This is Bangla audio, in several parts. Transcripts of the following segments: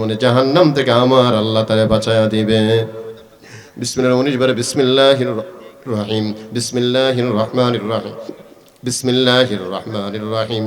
বর্তমানে জাহান্নাম থেকে আমার আল্লাহ তারে বাঁচায়া দিবে। বিসমিল্লাহ উনিশ বারে বিসমিল্লাহির রাহিম। বিসমিল্লাহির রহমানির রাহিম। বিসমিল্লাহির রহমানির রহিম।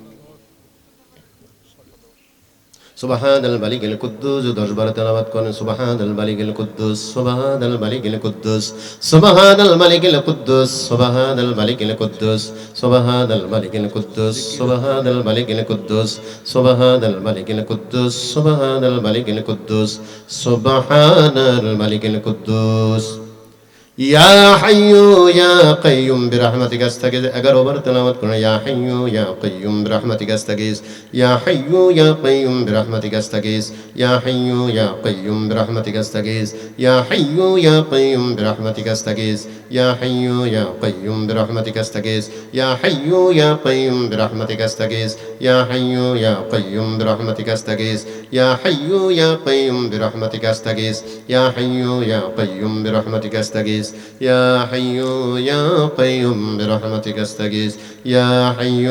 সুবাহাদ আল বালিক এল কুদ্দুস দশবার তেলাবাত করেন সুবাহাদ আল বালিক এল কুদ্দুস সুবাহাদ আল বালিক এল কুদ্দুস সুবাহাদ আল মালিক এল কুদ্দুস সুবাহাদ আল মালিক এল কুদ্দুস সুবাহাদ আল মালিক এল কুদ্দুস সুবাহাদ আল মালিক এল কুদ্দুস সুবাহাদ আল মালিক এল কুদ্দুস সুবাহাদ আল মালিক এল কুদ্দুস সুবাহান আল মালিক এল কুদ্দুস ইয়া হাইয়ু ইয়া কাইয়ুম বিরহমাতিকা আস্তাগিজ 11 বার তেলাওয়াত করুন ইয়া হাইয়ু ইয়া কাইয়ুম বিরহমাতিকা আস্তাগিজ ইয়া হাইয়ু ইয়া কাইয়ুম বিরহমাতিকা আস্তাগিজ ইয়া হাইয়ু ইয়া কাইয়ুম বিরহমাতিকা আস্তাগিজ ইয়া হাইয়ু ইয়া কাইয়ুম বিরহমাতিকা আস্তাগিজ ইয়া হাইয়ু ইয়া কাইয়ুম বিরহমাতিকা আস্তাগিজ ইয়া হাইয়ু ইয়া কাইয়ুম বিরহমাতিকা আস্তাগিজ ইয়া হাইয়ু ইয়া কাইয়ুম বিরহমাতিকা আস্তাগিজ ইয়া হাইয়ু ইয়া কাইয়ুম বিরহমাতিকা আস্তাগিজ ইয়া হাইয়ু ইয়া কাইয়ুম বিরহমাতিকা আস্তাগিজ يا حي يا قيوم برحمتك استغيث. يا حي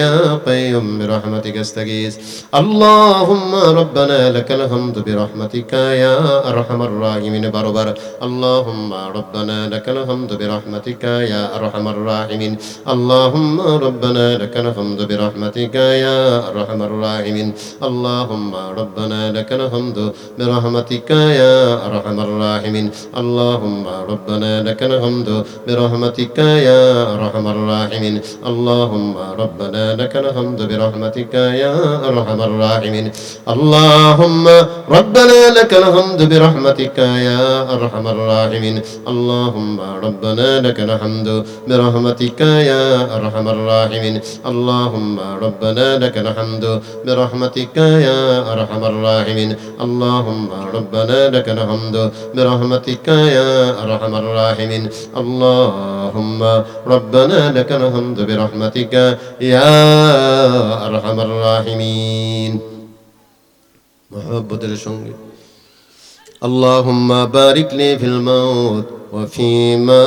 يا قيوم برحمتك استغيث. اللهم ربنا لك الحمد برحمتك يا أرحم الراحمين. بربر. اللهم ربنا لك الحمد برحمتك يا أرحم الراحمين. اللهم ربنا لك الحمد برحمتك يا أرحم الراحمين. اللهم ربنا لك الحمد برحمتك يا أرحم الراحمين. اللهم ربنا لك الحمد برحمتك يا أرحم الراحمين. اللهم ربنا لك الحمد برحمتك يا أرحم الراحمين. اللهم ربنا لك الحمد برحمتك يا أرحم الراحمين. اللهم ربنا لك الحمد برحمتك يا أرحم الراحمين. اللهم ربنا لك الحمد برحمتك يا أرحم الراحمين. اللهم ربنا لك الحمد برحمتك يا ارحم الراحمين اللهم ربنا لك الحمد برحمتك يا ارحم الراحمين محبة সঙ্গে اللهم بارك لي في الموت وفيما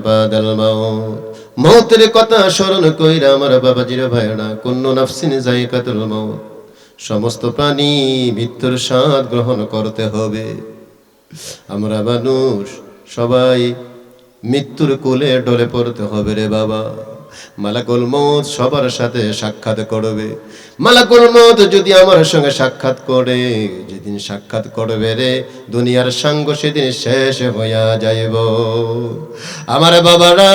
بعد الموت মৌতের কথা স্মরণ কইরা আমার বাবাজির ভাইরা কোন নাফসিন জায়গাতুল মৌত সমস্ত প্রাণী মৃত্যুর স্বাদ গ্রহণ করতে হবে আমরা মানুষ, সবাই মৃত্যুর কোলে ডলে পড়তে হবে রে বাবা। মালাকুল মৌত সবার সাথে সাক্ষাৎ করবে। মালাকুল মৌত যদি আমার সঙ্গে সাক্ষাৎ করে, যেদিন সাক্ষাৎ করবে রে, দুনিয়ার সঙ্গ সেদিন শেষ হইয়া যাইব। আমার বাবারা,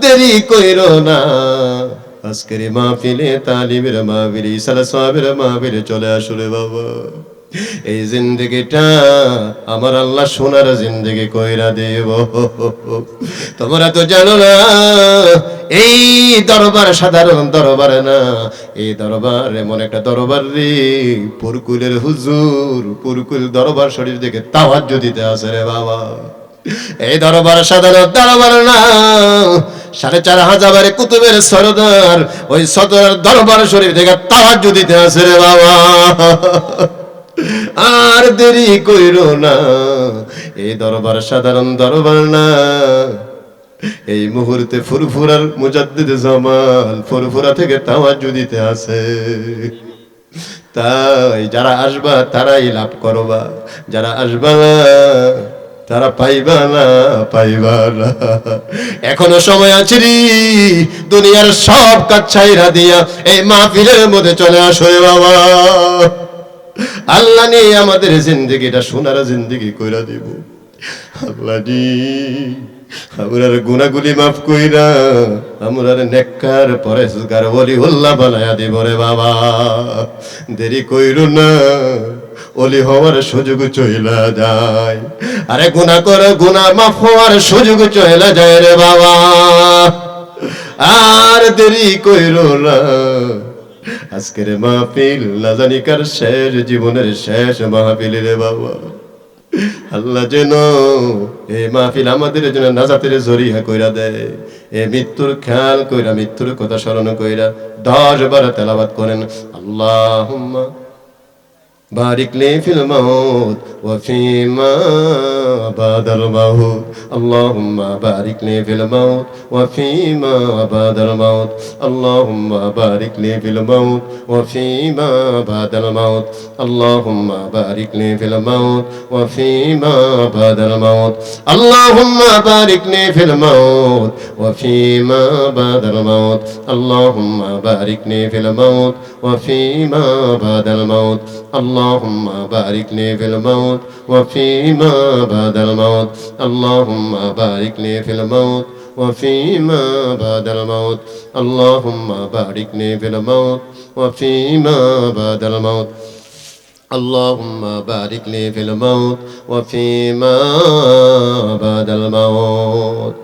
দেরি কইর না। আজকের মাহফিলে তালিমের মাহফিল ইসালা সাহাবের মাহফিলে চলে আসলে বাবা। এই জিন্দগিটা আমার আল্লাহ সোনার জিন্দগি কইরা দেব। তোমরা তো জানো না, এই দরবার সাধারণ দরবার না। এই দরবার এমন একটা দরবার রে, পুরকুলের হুজুর, পুরকুল দরবার শরীর থেকে তাওয়াজ্জ দিতে আসে রে বাবা। এই দরবার সাধারণ দরবার না, সাড়ে চার হাজার কুতুবের সরদার, ওই সদর দরবার শরীফ থেকে তাওয়াজ্জ দিতে আসে রে বাবা। আর দেরি কইর না। এই দরবার, সাধারণ দরবার না। এই মুহূর্তে ফুরফুরার মুজাদ্দিদ জামাল ফুরফুরা থেকে তাওয়াজ্জু দিতে আছে। তাই যারা আসবা, তারাই লাভ করবা। যারা আসবা, তারা পাইবা না পাইবা না। এখনও সময় আছে রে, দুনিয়ার সব কাজ দিয়া এই মাহফিলের মধ্যে চলে আসো বাবা। আল্লাহ নিয়ে আমাদের জিন্দগিটা সোনার জিন্দগি কইরা দিব। আল্লাহ আমরার গুনাগুলি মাফ কইরা আমরার নেককার পরেশগার বলি হল্লা বানায়া দিব রে বাবা। দেরি কইরু না অলি হওয়ার সুযোগ চইলা যায়। আরে গুনাহ করে গুনাহ মাফ হওয়ার সুযোগ চইলা যায় রে বাবা। আর দেরি কইরো না আজকের মাহফিল না জানি কার শেষ, জীবনের শেষ মাহফিল রে বাবা। আল্লাহ যেন এ মাহফিল আমাদের জন্য নাজাতের জরিয়া কইরা দেয়। এ মৃত্যুর খেয়াল কইরা, মৃত্যুর কথা স্মরণ কইরা দশ বার তেলাবাদ করেন। আল্লাহ বারিক লে ফিল মাউত وفيما بعد الموت. اللهم بارك لي في الموت. وفيما بعد الموت. اللهم بارك لي في الموت. وفيما بعد الموت. اللهم بارك لي في الموت. وفيما بعد الموت. اللهم بارك لي في الموت. وفيما بعد الموت. اللهم بارك لي في الموت. وفيما بعد الموت. اللهم بارك لي في الموت. وفيما بعد الموت اللهم بارك لي في الموت وفيما بعد الموت اللهم بارك لي في الموت وفيما بعد الموت اللهم بارك لي في الموت وفيما بعد الموت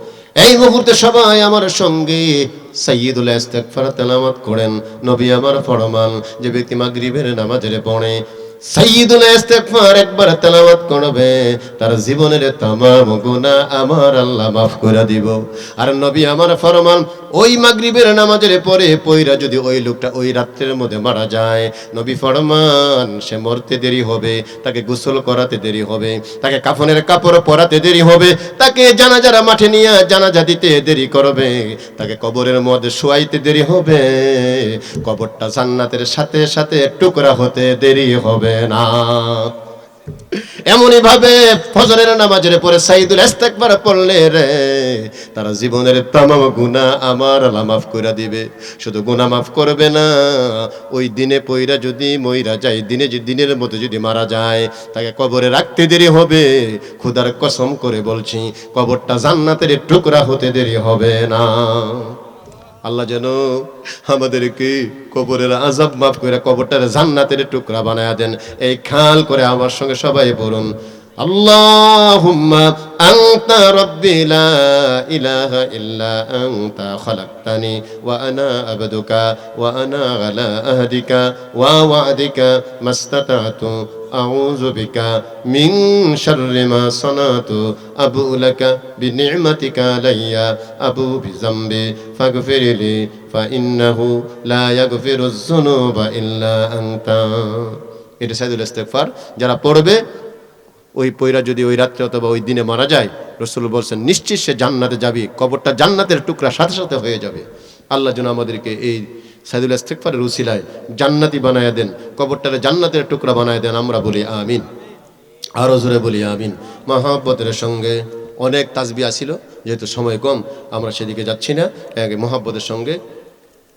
এই মুহূর্তে সবাই আমার সঙ্গে সাইয়্যিদুল ইস্তেগফার তেলাওয়াত করেন নবী আমার ফরমান যে ব্যক্তি মাগরিবের নামাজের পড়ে সাইয়্যিদুল ইস্তেগফার একবার তেলাওয়াত করবে তার জীবনের तमाम গুনাহ আমার আল্লাহ মাফ করে দিব আর নবী আমার ফরমান ওই মাগরিবের নামাজের পরে পয়রা যদি ওই লোকটা ওই রাত্রের মধ্যে মারা যায় নবী ফরমান সে মরতে দেরি হবে তাকে গোসল করাতে দেরি হবে তাকে কাফনের কাপড় পরাতে দেরি হবে তাকে জানাজারা মাঠে নিয়ে জানাজা দিতে দেরি করবে তাকে কবরের মধ্যে শোয়াইতে দেরি হবে কবরটা জান্নাতের সাথে সাথে টুকরা হতে দেরি হবে না। এমনই ভাবে ফজরের নামাজের পরে সাইদুল পড়লে রে, তারা জীবনের গুনাহ আমার আল্লাহ মাফ করে দিবে। শুধু গুনাহ মাফ করবে না, ওই দিনে পইরা যদি মইরা যায়, দিনে যে দিনের মতো যদি মারা যায়, তাকে কবরে রাখতে দেরি হবে। খুদার কসম করে বলছি, কবরটা জান্নাতের টুকরা হতে দেরি হবে না। আল্লাহ যেন আমাদেরকে কবরের আজাব মাফ করে কবরটার জান্নাতের টুকরা বানায় দেন। এই খাল করে আমার সঙ্গে সবাই বলুন আল্লাহুম্মা আনতা রাব্বি লা ইলাহা ইল্লা আনতা খলাকতানি ওয়া আনা আবদুকা ওয়া আনা আলা আহদিকা ওয়া ওয়াদিকা মাস্তাতাতু আউযু বিকা মিন শাররি মা সানাতু আবু লাকা বিনি'মাতিকা আলাইয়া আবু বিযামবি ফাগফিরলি ফাইন্নাহু লা ইয়াগফিরুয যুনুবা ইল্লা আনতা। এটা সাইদুল ইস্তেগফার। যারা ওই পৈরা যদি ওই রাত্রে অথবা ওই দিনে মারা যায়, রসুল বলছেন, নিশ্চিত সে জান্নাতে যাবে, কবরটা জান্নাতের টুকরা সাথে সাথে হয়ে যাবে। আল্লাহ যেন আমাদেরকে এই সাইদুল ইস্তেকফারের উসিলায় জান্নাতি বানায় দেন, কবরটারে জান্নাতের টুকরা বানায় দেন, আমরা বলি আমিন। আরও জোরে বলি আমিন। মহাব্বতের সঙ্গে অনেক তাজবি আসিল যেহেতু সময় কম, আমরা সেদিকে যাচ্ছি না, এক মহাব্বতের সঙ্গে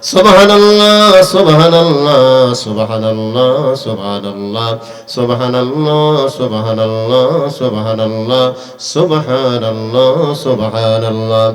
সুবহানাল্লাহ সুবহানাল্লাহ সুবহানাল্লাহ সুবহানাল্লাহ সুবহানাল্লাহ সুবহানাল্লাহ সুবহানাল্লাহ সুবহানাল্লাহ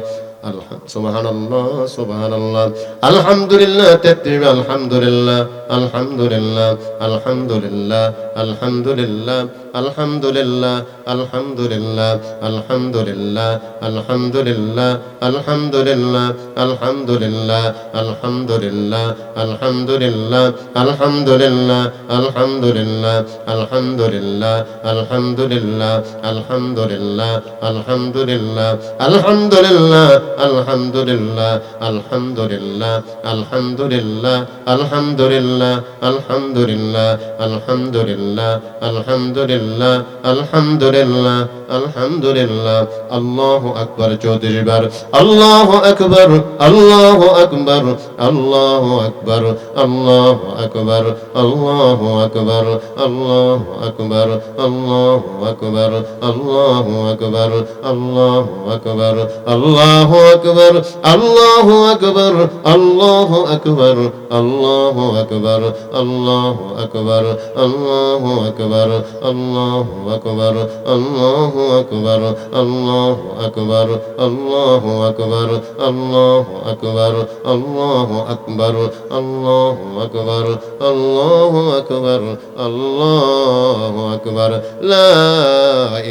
সুবহানাল্লাহ সুবহানাল্লাহ আলহামদুলিল্লাহ তেত্রিশ আলহামদুলিল্লাহ আলহামদুলিল্লাহ আলহামদুলিল্লাহ আলহামদুলিল্লাহ আলহামদুলিল্লাহ আলহামদুলিল্লাহ আলহামদুলিল্লাহ আলহামদুলিল্লাহ আলহামদুলিল্লাহ আলহামদুলিল্লাহ আলহামদুলিল্লাহ আলহামদুলিল্লাহ আলহামদুলিল্লাহ আলহামদুলিল্লাহ আলহামদুলিল্লাহ আলহামদুলিল্লাহ আলহামদুলিল্লাহ আলহামদুলিল্লাহ আলহামদুলিল্লাহ আলহামদুলিল্লাহ আলহামদুলিল্লাহ আলহামদুলিল্লাহ আলহামদুলিল্লাহ আলহামদুলিল্লাহ আলহামদুলিল্লাহ আলহামদুলিল্লাহ আলহামদুলিল্লাহ আলহামদুলিল্লাহ আল্লাহু আকবার চৌত্রিশ বার আল্লাহু আকবার আল্লাহু আকবার আল্লাহু আকবার আল্লাহু আকবার আল্লাহু আকবার আল্লাহু আকবার আল্লাহু আকবার আল্লাহু আকবার আল্লাহু আকবার আল্লাহু আকবার আল্লাহু আকবার আল্লাহু আকবার আল্লাহু আকবার আল্লাহু আকবার আল্লাহু আকবার আল্লাহু আকবার আল্লাহু আকবার আল্লাহু আকবার আল্লাহু আকবার আল্লাহু আকবার আল্লাহু আকবার আল্লাহু আকবার আল্লাহু আকবার আল্লাহু আকবার লা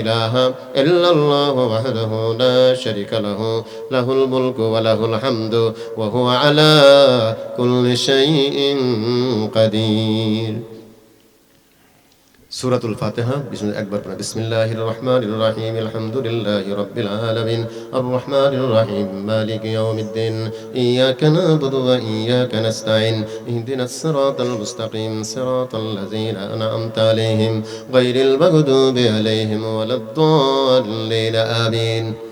ইলাহা ইল্লাল্লাহু ওয়াহদাহু লা শারীকা লাহু লাহুল له الملك وله الحمد وهو على كل شيء قدير. سورة الفاتحة. بسم الله أكبر. بسم الله الرحمن الرحيم. الحمد لله رب العالمين. الرحمن الرحيم. مالك يوم الدين. إياك نعبد وإياك نستعين. اهدنا الصراط المستقيم. صراط الذين أنعمت عليهم غير المغضوب عليهم ولا الضالين. آمين.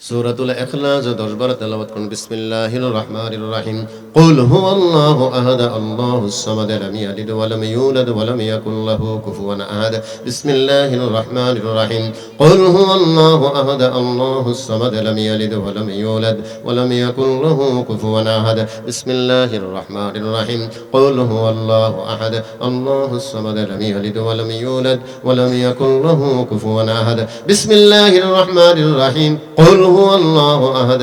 সূরাতুল ইখলাস 10 বার তেলাওয়াত করুন। বিসমিল্লাহির রহমানির রহিম। কুল হুয়াল্লাহু আহাদ, আল্লাহুস সামাদ, লাম ইয়ালিদ ওয়া লাম ইউলাদ ওয়া লাম ইয়াকুল লাহু কুফুওয়ান আহাদ। বিসমিল্লাহির রহমানির রহিম। কুল হুয়াল্লাহু আহাদ, আল্লাহুস সামাদ, লাম ইয়ালিদ ওয়া লাম ইউলাদ ওয়া লাম ইয়াকুল লাহু কুফুওয়ান আহাদ। বিসমিল্লাহির রহমানির রহিম। কুল হুয়াল্লাহু আহাদ, আল্লাহুস সামাদ, লাম ইয়ালিদ ওয়া লাম ইউলাদ ওয়া লাম ইয়াকুল লাহু কুফুওয়ান আহাদ। বিসমিল্লাহির রহমানির রহিম। কুল হু আল্লাহ আহাদ।